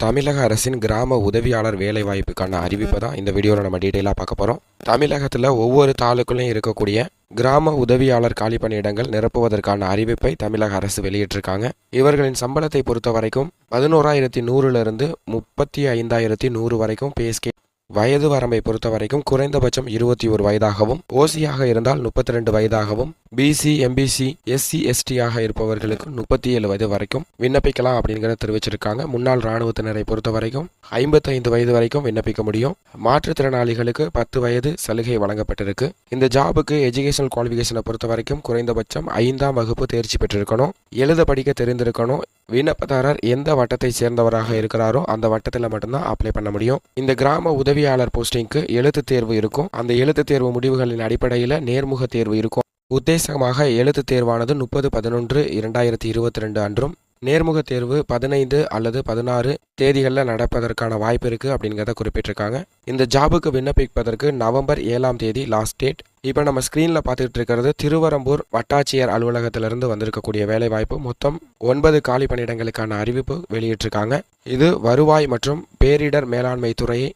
தமிழக அரசின் கிராம உதவியாளர் வேலைவாய்ப்புக்கான அறிவிப்பை தான் இந்த வீடியோவில் நம்ம டீட்டெயிலாக பார்க்க போகிறோம் தமிழகத்தில் ஒவ்வொரு தாலுக்குலையும் இருக்கக்கூடிய கிராம உதவியாளர் காலி பணியிடங்கள் நிரப்புவதற்கான அறிவிப்பை தமிழக அரசு வெளியிட்டிருக்காங்க. இவர்களின் சம்பளத்தை பொறுத்த வரைக்கும் பதினோராயிரத்தி நூறுலேருந்து முப்பத்தி ஐந்தாயிரத்தி நூறு வரைக்கும் பேஸ்கே வயது வரம்பை பொறுத்த வரைக்கும் குறைந்தபட்சம் இருபத்தி ஒரு வயதாகவும் ஓசியாக இருந்தால் முப்பத்தி ரெண்டு வயதாகவும் பிசி எம்பிசி எஸ்சி எஸ்டியாக இருப்பவர்களுக்கு முப்பத்தி ஏழு வயது வரைக்கும் விண்ணப்பிக்கலாம் அப்படிங்கிறத தெரிவிச்சிருக்காங்க. முன்னாள் ராணுவத்தினரை பொறுத்த வரைக்கும் ஐம்பத்தைந்து வயது வரைக்கும் விண்ணப்பிக்க முடியும். மாற்றுத்திறனாளிகளுக்கு பத்து வயது சலுகை வழங்கப்பட்டிருக்கு. இந்த ஜாபுக்கு எஜுகேஷனல் குவாலிஃபிகேஷனை பொறுத்த வரைக்கும் குறைந்தபட்சம் ஐந்தாம் வகுப்பு தேர்ச்சி பெற்றிருக்கணும். எழுத படிக்க தெரிந்திருக்கணும். விண்ணப்பதாரர் எந்த வட்டத்தை சேர்ந்தவராக இருக்கிறாரோ அந்த வட்டத்தில் மட்டும்தான் அப்ளை பண்ண முடியும். இந்த கிராம உதவியாளர் போஸ்டிங்க்கு எழுத்து தேர்வு இருக்கும். அந்த எழுத்து தேர்வு முடிவுகளின் அடிப்படையில் நேர்முக தேர்வு இருக்கும். உத்தேசமாக எழுத்து தேர்வானது முப்பது பதினொன்று இரண்டாயிரத்தி இருபத்தி ரெண்டு அன்றும் நேர்முக தேர்வு பதினைந்து அல்லது பதினாறு தேதிகளில் நடப்பதற்கான வாய்ப்பு இருக்குது அப்படிங்கிறத குறிப்பிட்டிருக்காங்க. இந்த ஜாபுக்கு விண்ணப்பிப்பதற்கு நவம்பர் ஏழாம் தேதி லாஸ்ட் டேட் இப்போ நம்ம ஸ்க்ரீனில் பார்த்துட்டு இருக்கிறது திருவரம்பூர் வட்டாட்சியர் அலுவலகத்திலிருந்து வந்திருக்கக்கூடிய வேலைவாய்ப்பு. மொத்தம் ஒன்பது காலி பணியிடங்களுக்கான அறிவிப்பு வெளியிட்டிருக்காங்க. இது வருவாய் மற்றும் பேரிடர் மேலாண்மை துறையை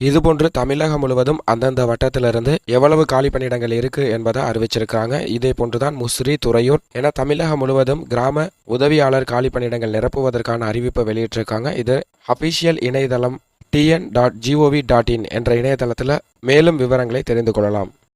இதுபோன்று தமிழகம் முழுவதும் அந்தந்த வட்டத்திலிருந்து எவ்வளவு காலி பணியிடங்கள் இருக்கு என்பதை அறிவிச்சிருக்காங்க இதே போன்றுதான் முசிறி துறையூர் என தமிழகம் முழுவதும் கிராம உதவியாளர் காலி பணியிடங்கள் நிரப்புவதற்கான அறிவிப்பை வெளியிட்டிருக்காங்க. இது அபிஷியல் இணையதளம் TN dot GOV dot in என்ற இணையதளத்தில் மேலும் விவரங்களை தெரிந்து கொள்ளலாம்.